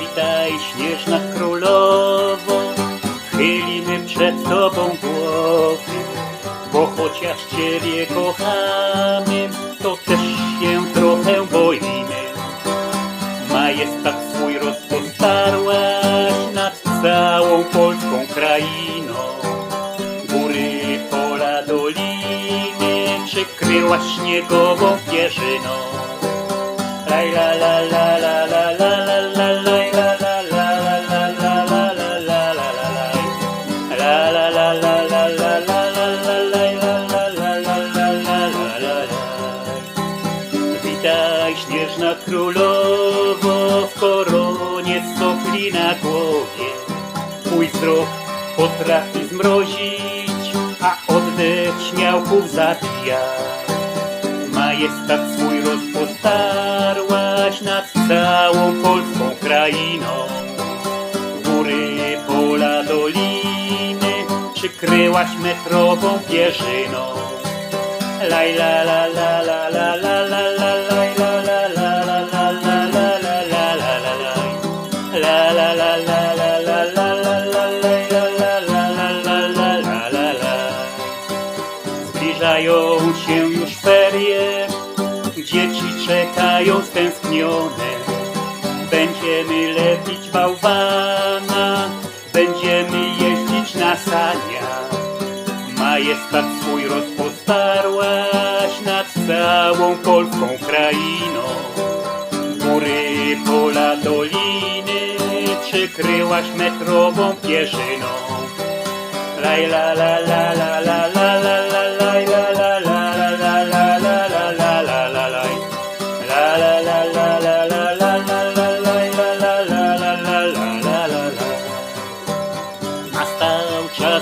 Witaj śnieżna królowo, chylimy przed tobą głowy, bo chociaż ciebie kochamy, to też się trochę boimy. Majestat swój rozpostarłaś nad całą polską krainą. Góry, pola, doliny przykryłaś śniegową pierzyną. Laj, la, śnieżna królowo w koronie sopli na głowie. Twój wzrok potrafi zmrozić, a oddech śmiałków zabija. Majestat swój rozpostarłaś nad całą polską krainą. Góry, pola, doliny przykryłaś metrową pierzyną. Laj la la la la la la la la la la Zbliżają się już ferie, dzieci czekają stęsknione. Będziemy lepić bałwana, będziemy jeździć na saniach. Majestat swój rozpostarłaś nad całą polską krainą. Góry, pola, doliny przykryłaś metrową pierzyną. La la la la la la la la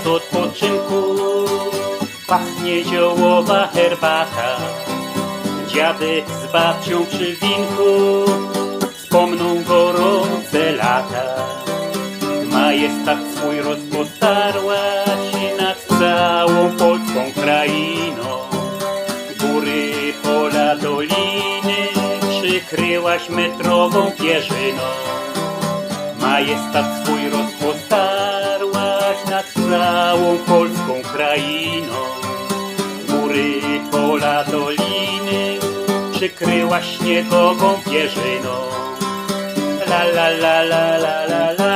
Czas odpoczynku, pachnie ziołowa herbata. Dziadek z babcią przy winku wspomną gorące lata. Majestat swój rozpostarłaś nad całą polską krainą. Góry, pola, doliny przykryłaś metrową pierzyną. Majestat swój rozpostarłaś krainą. Góry, pola, doliny przykryłaś śniegową pierzyną. La la la la la la la